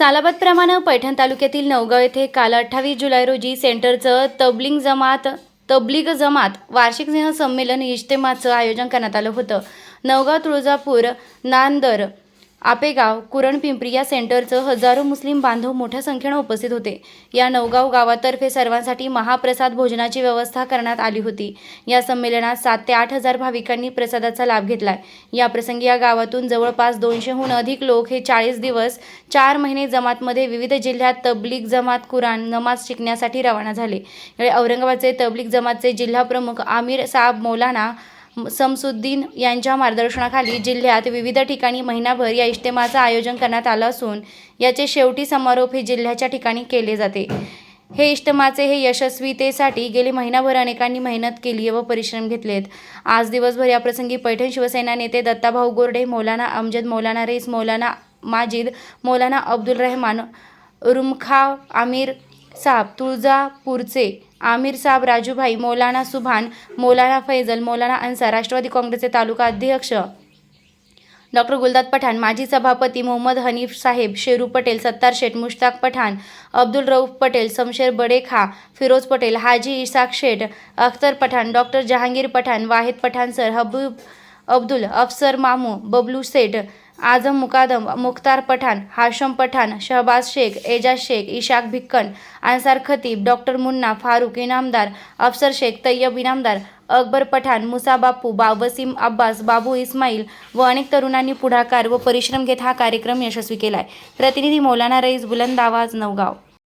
सालाबादप्रमाणे पैठण तालुक्यातील नवगाव येथे काल अठ्ठावीस जुलै रोजी सेंटरचं तबलिंग जमात तबलीग जमात वार्षिक स्नेह संमेलन इज्तेमाचं आयोजन करण्यात आलं होतं. नवगाव तुळजापूर नांदर आपेगाव कुरणपिंपरी या सेंटरचं हजारो मुस्लिम बांधव मोठ्या संख्येनं उपस्थित होते. या नवगाव गावातर्फे सर्वांसाठी महाप्रसाद भोजनाची व्यवस्था करण्यात आली होती. या संमेलनात सात ते आठ हजार भाविकांनी प्रसादाचा लाभ घेतला या प्रसंगी या गावातून जवळपास दोनशेहून अधिक लोक हे चाळीस दिवस चार महिने जमातमध्ये विविध जिल्ह्यात तबलीग जमात कुराण नमाज शिकण्यासाठी रवाना झाले. यावेळी औरंगाबादचे तबलीग जमातचे जिल्हा प्रमुख आमिर साब मौलाना समसुद्दीन यांच्या मार्गदर्शनाखाली जिल्ह्यात विविध ठिकाणी महिनाभर या इज्तेमाचं आयोजन करण्यात आलं असून याचे शेवटी समारोप हे जिल्ह्याच्या ठिकाणी केले जाते. हे इष्टमाचे हे यशस्वीतेसाठी गेले महिनाभर अनेकांनी मेहनत केली व परिश्रम घेतलेत. आज दिवसभर या प्रसंगी पैठण शिवसेना नेते दत्ताभाऊ गोरडे मौलाना अमजद मौलाना रेस मौलाना माजिद मौलाना अब्दुल रहमान रुमखा आमिर साब तुळजापूरचे आमिर साब राजूभाई मौलाना सुभान मौलाना फैजल मौलाना अन्सार राष्ट्रवादी काँग्रेसचे तालुका अध्यक्ष. डॉक्टर गुलदाद पठाण माजी सभापती Mohammad Hanif Saheb Sheru Patel Sattar Sheth Mushtaq Pathan Abdul Rauf Patel Samsher Badekha Firoz Patel Haji Isak Sheth Akhtar Pathan doctor Jahangir Pathan Wahid Pathan sir Habub Abdul Afsar Mamu Bablu Seth Azam Mukadam Mukhtar Pathan Hasham Pathan Shahbaz Shaikh Ejaz Shaikh Ishaq Bhikkan Ansar Khatib doctor Munna Farooq Inamdar Afsar Shaikh Tayyab Inamdar Akbar Pathan Musa बापू बा वसीम अब्बास बाबू इस्माईल व अनेक तरुणांनी पुढाकार व परिश्रम घेत हा कार्यक्रम यशस्वी केलाय. प्रतिनिधी मौलाना रईस बुलंद आवाज नवगाव